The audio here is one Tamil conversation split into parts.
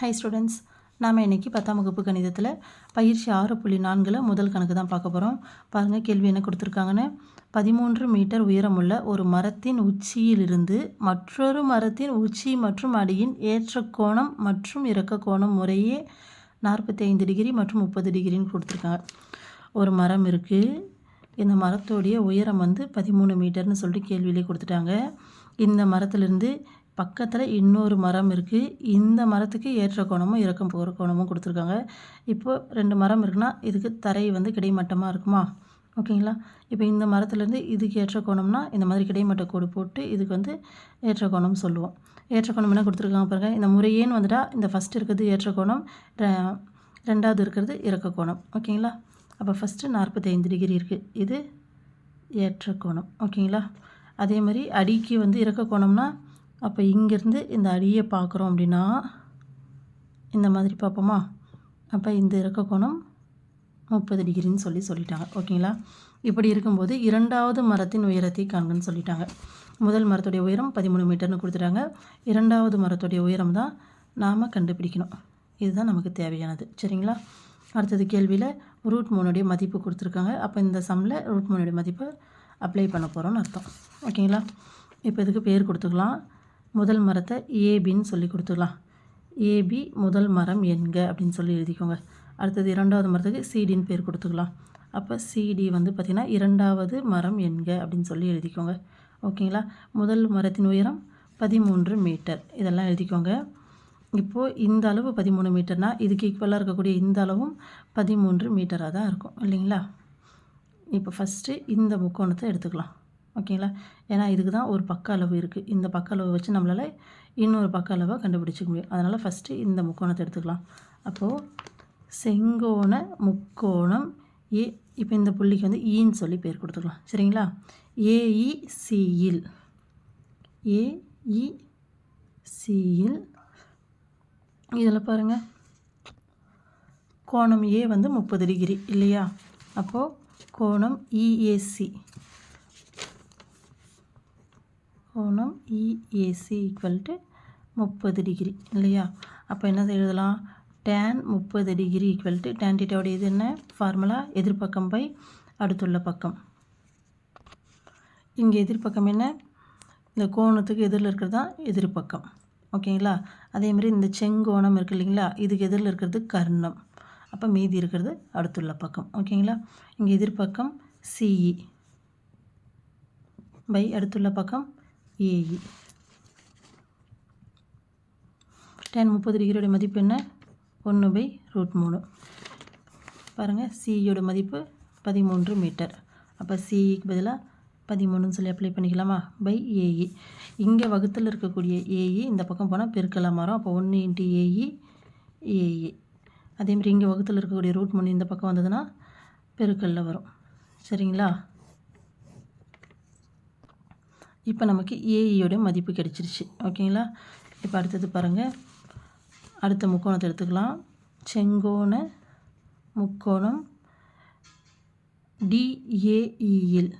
ஹை ஸ்டூடெண்ட்ஸ் நாம் இன்றைக்கி பத்தாம் வகுப்பு கணிதத்தில் பயிற்சி ஆறு புள்ளி நான்கில் முதல் கணக்கு தான் பார்க்க போகிறோம் பாருங்கள் கேள்வி என்ன கொடுத்துருக்காங்கன்னு? பதிமூன்று மீட்டர் உயரமுள்ள ஒரு மரத்தின் உச்சியிலிருந்து மற்றொரு மரத்தின் உச்சி மற்றும் அடியின் ஏற்ற கோணம் மற்றும் இறக்க கோணம் முறையே நாற்பத்தி ஐந்து டிகிரி மற்றும் முப்பது டிகிரின்னு கொடுத்துருக்காங்க. ஒரு மரம் இருக்குது இந்த மரத்தோடைய உயரம் வந்து பதிமூணு மீட்டர்னு சொல்லிட்டு கேள்வியிலே கொடுத்துட்டாங்க. இந்த மரத்துலேருந்து பக்கத்தில் இன்னொரு மரம் இருக்குது இந்த மரத்துக்கு ஏற்ற கோணமும் இறக்கம் போகிற கோணமும் கொடுத்துருக்காங்க. இப்போது ரெண்டு மரம் இருக்குன்னா இதுக்கு தரை வந்து கிடைமட்டமாக இருக்குமா? ஓகேங்களா? இப்போ இந்த மரத்துலேருந்து இதுக்கு ஏற்ற கோணம்னா இந்த மாதிரி கிடைமட்ட கோடு போட்டு இதுக்கு வந்து ஏற்ற கோணம் சொல்லுவோம். ஏற்ற கோணம் என்ன கொடுத்துருக்காங்க பாருங்கள் இந்த முறையேன்னு வந்துட்டால் இந்த ஃபஸ்ட் இருக்கிறது ஏற்ற கோணம் ரெண்டாவது இருக்கிறது இறக்க கோணம். ஓகேங்களா? அப்போ ஃபஸ்ட்டு நாற்பத்தைந்து டிகிரி இருக்குது இது ஏற்ற கோணம். ஓகேங்களா? அதே மாதிரி அடிக்கு வந்து இறக்க கோணம்னா அப்போ இங்கேருந்து இந்த அடியை பார்க்குறோம் அப்படின்னா இந்த மாதிரி பார்ப்போமா? அப்போ இந்த இறக்க கோணம் முப்பது டிகிரின்னு சொல்லி சொல்லிட்டாங்க. ஓகேங்களா? இப்படி இருக்கும்போது இரண்டாவது மரத்தின் உயரத்தை காண்கன்னு சொல்லிட்டாங்க. முதல் மரத்துடைய உயரம் பதிமூணு மீட்டர்னு கொடுத்துட்டாங்க. இரண்டாவது மரத்துடைய உயரம் தான் நாம் கண்டுபிடிக்கணும். இதுதான் நமக்கு தேவையானது. சரிங்களா? அடுத்தது கேள்வியில் ரூட் மூணுடைய மதிப்பு கொடுத்துருக்காங்க. அப்போ இந்த சம்மில் ரூட் மூணுடைய மதிப்பு அப்ளை பண்ண போகிறோம்னு அர்த்தம். ஓகேங்களா? இப்போ இதுக்கு பேர் கொடுத்துக்கலாம். முதல் மரத்தை ஏபின்னு சொல்லி கொடுத்துக்கலாம் ஏபி முதல் மரம் என்க அப்படின்னு சொல்லி எழுதிக்கோங்க. அடுத்தது இரண்டாவது மரத்துக்கு சிடின்னு பேர் கொடுத்துக்கலாம். அப்போ சிடி வந்து பார்த்திங்கன்னா இரண்டாவது மரம் என்க அப்படின்னு சொல்லி எழுதிக்கோங்க. ஓகேங்களா? முதல் மரத்தின் உயரம் பதிமூன்று மீட்டர். இதெல்லாம் எழுதிக்கோங்க. இப்போது இந்த அளவு பதிமூணு மீட்டர்னால் இதுக்கு ஈக்குவலாக இருக்கக்கூடிய இந்த அளவும் பதிமூன்று மீட்டராக தான் இருக்கும். இல்லைங்களா? இப்போ ஃபஸ்ட்டு இந்த முக்கோணத்தை எடுத்துக்கலாம். ஓகேங்களா? ஏன்னா இதுக்கு தான் ஒரு பக்க அளவு இருக்குது இந்த பக்க அளவை வச்சு நம்மளால் இன்னொரு பக்க அளவை கண்டுபிடிச்சிக்க முடியும். அதனால் ஃபஸ்ட்டு இந்த முக்கோணத்தை எடுத்துக்கலாம். அப்போது செங்கோண முக்கோணம் ஏ இப்போ இந்த புள்ளிக்கு வந்து e ஈன்னு சொல்லி பேர் கொடுத்துக்கலாம். சரிங்களா? ஏஇசியில் ஏஇசியில் இதில் பாருங்கள் கோணம் ஏ வந்து முப்பது டிகிரி இல்லையா? அப்போது கோணம் இஏசி கோணம் இஏசி ஈக்குவல் டு முப்பது டிகிரி இல்லையா? அப்போ என்ன எழுதலாம்? டேன் முப்பது டிகிரி ஈக்குவல் டு டேன் டீட்டாவோட இது என்ன? ஃபார்முலா எதிர்பக்கம் பை அடுத்துள்ள பக்கம். இங்கே எதிர்பக்கம் என்ன? இந்த கோணத்துக்கு எதிரில் இருக்கிறது தான் எதிர்பக்கம் ஓகேங்களா அதேமாதிரி இந்த செங்கோணம் இருக்குது இல்லைங்களா? இதுக்கு எதிரில் இருக்கிறது கர்ணம். அப்போ மீதி இருக்கிறது அடுத்துள்ள பக்கம். ஓகேங்களா இங்கே எதிர்பக்கம் சிஇ பை அடுத்துள்ள பக்கம் ஏஇ டென் முப்பது டிகிரியோட மதிப்பு என்ன? ஒன்று பை ரூட் மூணு. பாருங்கள் சிஇயோட மதிப்பு பதிமூன்று மீட்டர். அப்போ சிஇக்கு பதிலாக பதிமூணுன்னு சொல்லி அப்ளை பண்ணிக்கலாமா? பை ஏஇ இங்கே வகுத்தில் இருக்கக்கூடிய ஏஇ இந்த பக்கம் போனால் பெருக்கலாம் மாறும். அப்போ ஒன்று இன்ட்டு ஏஇ ஏஇ அதேமாதிரி இங்கே வகுத்தில் இருக்கக்கூடிய ரூட் மூணு இந்த பக்கம் வந்ததுன்னா பெருக்கலில் வரும். சரிங்களா? இப்போ நமக்கு ஏஇயோட மதிப்பு கிடச்சிருச்சு. ஓகேங்களா? இப்போ அடுத்தது பாருங்கள் அடுத்த முக்கோணத்தை எடுத்துக்கலாம். செங்கோண முக்கோணம் டிஏஇயில்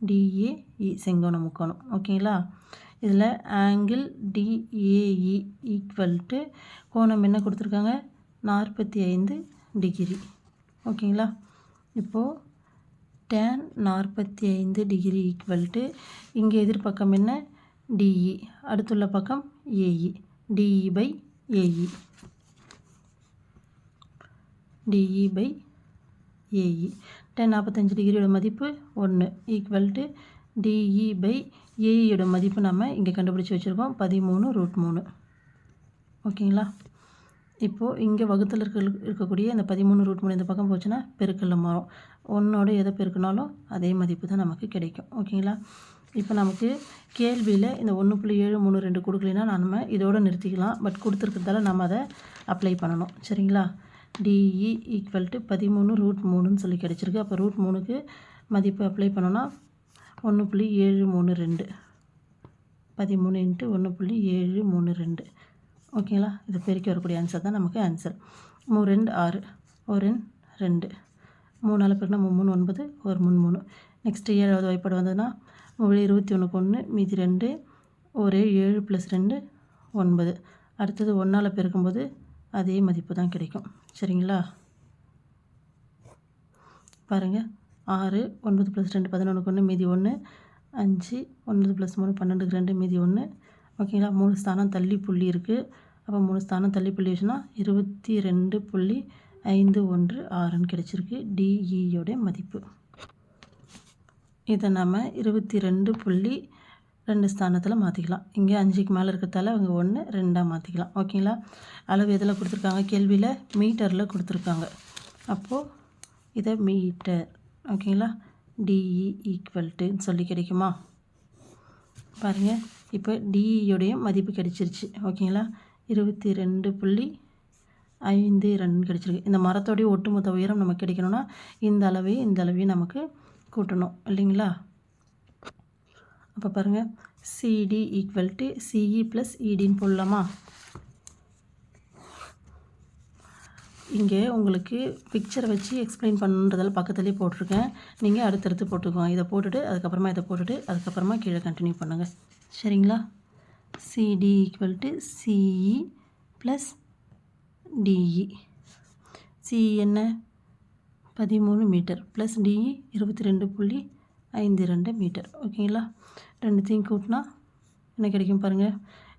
டிஏஇ செங்கோண முக்கோணம். ஓகேங்களா? இதில் ஆங்கிள் டிஏஇ ஈக்குவல் டு கோணம் என்ன கொடுத்துருக்காங்க? நாற்பத்தி ஐந்து டிகிரி. ஓகேங்களா? இப்போது டேன் நாற்பத்தி ஐந்து டிகிரி ஈக்குவல் டு இங்கே எதிர்பக்கம் என்ன? டிஇ அடுத்துள்ள பக்கம் AE DE by AE DE by AE tan நாற்பத்தஞ்சு டிகிரியோட மதிப்பு ஒன்று ஈக்குவல் டு டிஇ பை ஏஇயோட மதிப்பு நம்ம இங்கே கண்டுபிடிச்சி வச்சுருக்கோம். பதிமூணு ரூட் மூணு. ஓகேங்களா இப்போது இங்கே வகுத்தில் இருக்க இருக்கக்கூடிய இந்த பதிமூணு ரூட் மூணு இந்த பக்கம் போச்சுன்னா பெருக்கல்ல மாறும். ஒன்றோட எதை பெருக்கினாலும் அதே மதிப்பு தான் நமக்கு கிடைக்கும். ஓகேங்களா? இப்போ நமக்கு கேள்வியில் இந்த ஒன்று புள்ளி ஏழு மூணு ரெண்டு கொடுக்கலைன்னா நம்ம இதோடு நிறுத்திக்கலாம். பட் கொடுத்துருக்கிறதால நம்ம அதை அப்ளை பண்ணணும். சரிங்களா? டிஇ ஈக்குவல் டு பதிமூணு ரூட் மூணுன்னு சொல்லி கிடச்சிருக்கு. அப்போ ரூட் மூணுக்கு மதிப்பு அப்ளை பண்ணோன்னா ஒன்று புள்ளி ஏழு மூணு ரெண்டு. பதிமூணு இன்ட்டு ஒன்று புள்ளி ஏழு மூணு ரெண்டு. ஓகேங்களா இது பெருக்கி வரக்கூடிய ஆன்சர் தான் நமக்கு ஆன்சர் மூ ரெண்டு ஆறு ஒரு ரெண்டு. ரெண்டு மூணு நாலு மூணு ஒன்பது ஒரு மூணு மூணு. நெக்ஸ்ட்டு ஏழாவது வாய்ப்பாடு வந்ததுன்னா மூணு இருபத்தி ஒன்றுக்கு ஒன்று மீதி ரெண்டு ஒரு ஏழு ப்ளஸ் ரெண்டு ஒன்பது. அடுத்தது ஒன்றால் பெருக்கும்போது அதே மதிப்பு தான் கிடைக்கும். சரிங்களா? பாருங்கள் ஆறு ஒன்பது ப்ளஸ் ரெண்டு பதினொன்றுக்கு ஒன்று மீதி ஒன்று. அஞ்சு ஒன்பது ப்ளஸ் மூணு பன்னெண்டுக்கு ரெண்டு மீதி ஒன்று. ஓகேங்களா? மூணு ஸ்தானம் தள்ளி புள்ளி இருக்குது அப்போ மூணு ஸ்தானம் தள்ளி புள்ளி வச்சுன்னா இருபத்தி ரெண்டு புள்ளி ஐந்து ஒன்று ஆறுன்னு கிடச்சிருக்கு. டிஇயோடைய e மதிப்பு. இதை நம்ம இருபத்தி ரெண்டு புள்ளி ரெண்டு ஸ்தானத்தில் மாற்றிக்கலாம் இங்கே அஞ்சுக்கு மேலே இருக்கிறதால அவங்க ஒன்று ரெண்டாக மாற்றிக்கலாம் ஓகேங்களா? அளவு எதில் கொடுத்துருக்காங்க? கேள்வியில் மீட்டரில் கொடுத்துருக்காங்க. அப்போது இதை மீட்டர். ஓகேங்களா? டிஇ ஈக்குவல் டுன்னு சொல்லி கிடைக்குமா? பாருங்கள் இப்போ டிஇயோடைய மதிப்பு கிடைச்சிருச்சு. ஓகேங்களா? இருபத்தி ரெண்டு புள்ளி ஐந்து ரெண்டு கிடச்சிருக்கு. இந்த மரத்தோடைய ஒட்டுமொத்த உயரம் நமக்கு கிடைக்கணும்னா இந்த அளவையும் இந்த அளவையும் நமக்கு கூட்டணும். இல்லைங்களா? அப்போ பாருங்கள் CD equal to CE plus இடின்னு போடலாமா? இங்கே உங்களுக்கு பிக்சரை வச்சு எக்ஸ்பிளைன் பண்ணுன்றதால பக்கத்துலேயே போட்டிருக்கேன். நீங்கள் அடுத்தடுத்து போட்டுக்கோங்க. இதை போட்டுட்டு அதுக்கப்புறமா இதை போட்டுட்டு அதுக்கப்புறமா கீழே கண்டினியூ பண்ணுங்கள் சரிங்களா? CD equal to CE plus DE CE என்ன? பதிமூணு மீட்டர் ப்ளஸ் டிஇ e இருபத்தி ரெண்டு புள்ளி ஐந்து ரெண்டு மீட்டர் ஓகேங்களா? ரெண்டுத்தையும் கூட்டினா என்ன கிடைக்கும் பாருங்கள்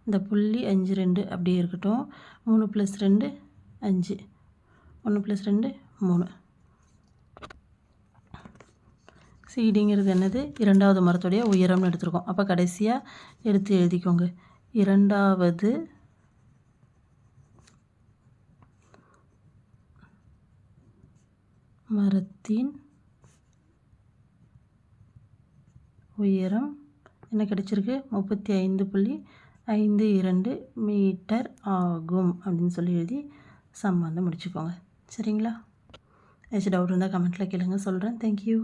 இந்த புள்ளி அஞ்சு ரெண்டு அப்படியே இருக்கட்டும். மூணு ப்ளஸ் ரெண்டு அஞ்சு. ஒன்று ப்ளஸ் ரெண்டு மூணு. சீடிங்கிறது என்னது? இரண்டாவது மரத்துடைய உயரம்னு எடுத்திருக்கோம். அப்போ கடைசியாக எடுத்து எழுதிக்கோங்க. இரண்டாவது மரத்தின் உயரம் என்ன கிடைச்சிருக்கு? முப்பத்தி ஐந்து புள்ளி ஐந்து இரண்டு மீட்டர் ஆகும் அப்படின்னு சொல்லி எழுதி சம்மந்தம் முடிச்சுக்கோங்க. சரிங்களா? ஏதாச்சும் டவுட் இருந்தால் கமெண்ட்டில் கேளுங்க. சொல்கிறேன் தேங்க்யூ